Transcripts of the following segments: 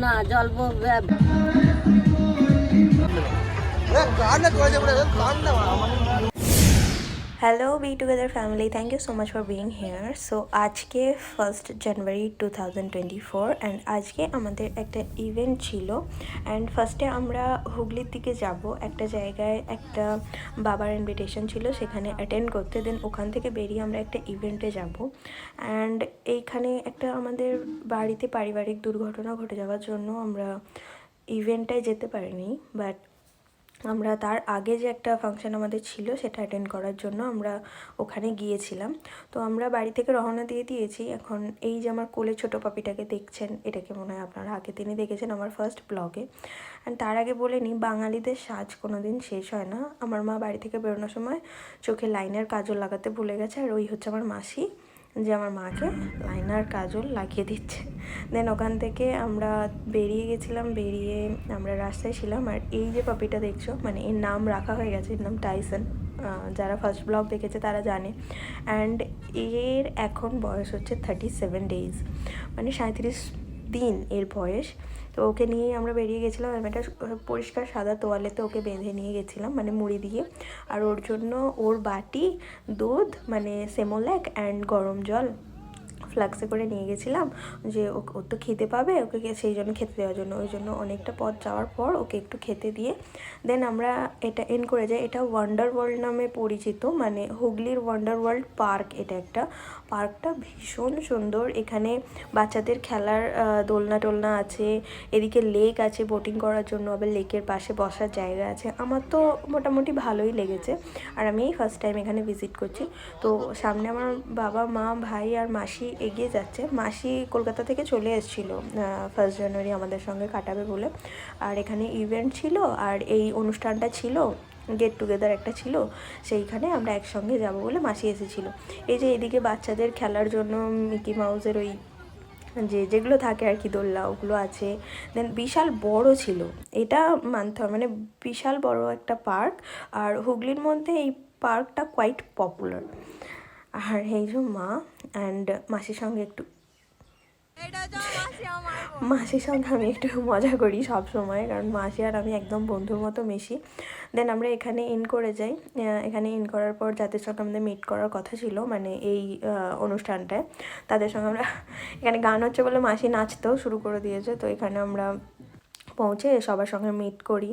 না জল ব- ব- hello be together family thank you so much for being here so আজকে first January two thousand twenty four and আজকে আমাদের একটা ইভেন্ট ছিল অ্যান্ড ফার্স্টে আমরা হুগলির দিকে যাব। একটা জায়গায় একটা বাবার ইনভিটেশন ছিল, সেখানে অ্যাটেন্ড করতে। দেন ওখান থেকে বেরিয়ে আমরা একটা ইভেন্টে যাব। অ্যান্ড এইখানে একটা আমাদের বাড়িতে পারিবারিক দুর্ঘটনা ঘটে যাওয়ার জন্য আমরা ইভেন্টটায় যেতে পারিনি বাট আমরা তার আগে যে একটা ফাংশন আমাদের ছিল সেটা অ্যাটেন্ড করার জন্য আমরা ওখানে গিয়েছিলাম। তো আমরা বাড়ি থেকে রওনা দিয়ে দিয়েছি। এখন এই যে আমার কোলে ছোটো পাপিটাকে দেখছেন, এটাকে মনে হয় আপনারা আগে তিনি দেখেছেন আমার ফার্স্ট ব্লগে অ্যান্ড তার আগে বলে নিই বাঙালিদের সাজ কোনো দিন শেষ হয় না। আমার মা বাড়ি থেকে বেরোনোর সময় চোখে লাইনের কাজল লাগাতে ভুলে গেছে আর ওই হচ্ছে আমার মাসি। যে আমার মাকে লাইনার কাজল লাগিয়ে দিচ্ছে। দেন ওখান থেকে আমরা বেরিয়ে গেছিলাম, বেরিয়ে আমরা রাস্তায় ছিলাম। আর এই যে পাপিটা দেখছ মানে এর নাম রাখা হয়ে গেছে, এর নাম টাইসন যারা ফার্স্ট ব্লগ দেখেছে তারা জানে। অ্যান্ড এর এখন বয়স হচ্ছে থার্টি সেভেন ডেজ মানে সাঁত্রিশ দিন এর বয়স। তো ওকে নিয়েই আমরা বেরিয়ে গেছিলাম আমি একটা পরিষ্কার সাদা তোয়ালেতে ওকে বেঁধে নিয়ে গেছিলাম মানে মুড়ি দিয়ে। আর ওর জন্য ওর বাটি, দুধ মানে সেমোল্যাক অ্যান্ড গরম জল। ফ্লাক্সে করে নিয়ে গেছিলাম যে ওর তো খেতে পাবে, ওকে সেই জন্য খেতে দেওয়ার জন্য। ওই জন্য অনেকটা পথ যাওয়ার পর ওকে একটু খেতে দিয়ে দেন আমরা এটা এন্ড করে যাই। এটা ওয়ান্ডার ওয়ার্ল্ড নামে পরিচিত মানে হুগলির ওয়ান্ডার ওয়ার্ল্ড পার্ক এটা একটা। পার্কটা ভীষণ সুন্দর। এখানে বাচ্চাদের খেলার দোলনা টোলনা আছে, এদিকে লেক আছে বোটিং করার জন্য, আবার লেকের পাশে বসার জায়গা আছে। আমার তো মোটামুটি ভালোই লেগেছে। আর আমি ফার্স্ট টাইম এখানে ভিজিট করছি। তো সামনে আমার বাবা, মা, ভাই আর মাসি এগিয়ে যাচ্ছে। মাসি কলকাতা থেকে চলে এসেছিল ফার্স্ট জানুয়ারি আমাদের সঙ্গে কাটাবে বলে। আর এখানে ইভেন্ট ছিল আর এই অনুষ্ঠানটা ছিল গেট টুগেদার একটা ছিল, সেইখানে আমরা একসঙ্গে যাব বলে মাসি এসেছিল। এই যে এদিকে বাচ্চাদের খেলার জন্য মিকি মাউসের ওই যে যেগুলো থাকে আর কি দোল্লা ওগুলো আছে। দেন বিশাল বড় ছিল। এটা মানতে মানে বিশাল বড় একটা পার্ক। আর হুগলির মধ্যে এই পার্কটা কোয়াইট পপুলার আর এই যে মা অ্যান্ড মাসির সঙ্গে একটু মাসির সঙ্গে আমি একটু মজা করি সব সময় কারণ মাসি আর আমি একদম বন্ধুর মতো মিশি। দেন আমরা এখানে ইন করে যাই। এখানে ইন করার পর যাদের সঙ্গে আমাদের মিট করার কথা ছিল মানে এই অনুষ্ঠানটায় তাদের সঙ্গে আমরা এখানে গান হচ্ছে বলে মাসি নাচতেও শুরু করে দিয়েছে। তো এখানে আমরা পৌঁছে সবার সঙ্গে মিট করি।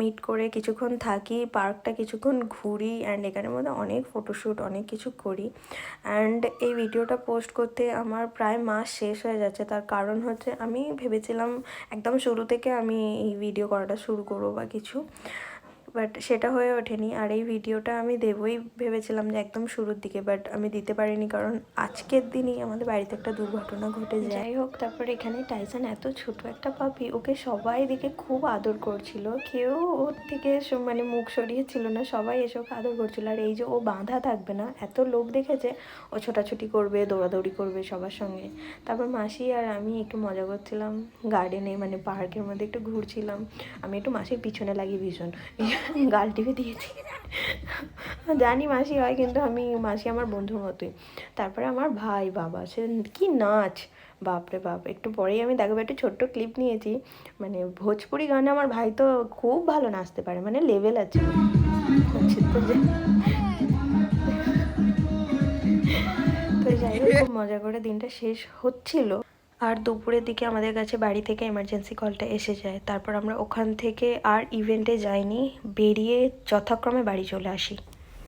মিট করে কিছুক্ষণ থাকি পার্কটা কিছুক্ষণ ঘুরি অ্যান্ড এখানের মধ্যে অনেক ফটোশ্যুট অনেক কিছু করি। অ্যান্ড এই ভিডিওটা পোস্ট করতে আমার প্রায় মাস শেষ হয়ে যাচ্ছে। তার কারণ হচ্ছে আমি ভেবেছিলাম একদম শুরু থেকে আমি এই ভিডিও করাটা শুরু করব বা কিছু। বাট সেটা হয়ে ওঠেনি। আর এই ভিডিওটা আমি দেবই ভেবেছিলাম যে একদম শুরুর দিকে, বাট আমি দিতে পারিনি কারণ আজকের দিনই আমাদের বাড়িতে একটা দুর্ঘটনা ঘটে যায়। যাই হোক, তারপর এখানে টাইসান এত ছোট একটা পাপি ওকে সবাই দিকে খুব আদর করছিল। কেউ ওর থেকে মানে মুখ সরিয়েছিল না, সবাই এসে ওকে আদর করছিল। আর এই যে ও বাঁধা থাকবে না, এত লোক দেখেছে, ও ছোটাছুটি করবে, দৌড়াদৌড়ি করবে সবার সঙ্গে। তারপর মাসি আর আমি একটু মজা করছিলাম গার্ডেনে মানে পার্কের মধ্যে একটু ঘুরছিলাম। আমি একটু মাসির পিছনে লাগি ভীষণ। গাল টিপে দিয়েছি। জানি মাসি হয়, কিন্তু আমি, মাসি আমার বন্ধুর মতোই। তারপরে আমার ভাই, বাবা, সে কি নাচ? বাপরে বাপ, একটু পরেই আমি দেখব একটা ছোট্ট ক্লিপ নিয়েছি। মানে ভোজপুরি গানে আমার ভাই তো খুব ভালো নাচতে পারে মানে লেভেল আছে। হচ্ছে তো যাই হোক মজা করে দিনটা শেষ হচ্ছিল। আর দুপুরের দিকে আমাদের কাছে বাড়ি থেকে এমার্জেন্সি কলটা এসে যায়। তারপর আমরা ওখান থেকে আর ইভেন্টে যাইনি, বেরিয়ে যথাক্রমে বাড়ি চলে আসি।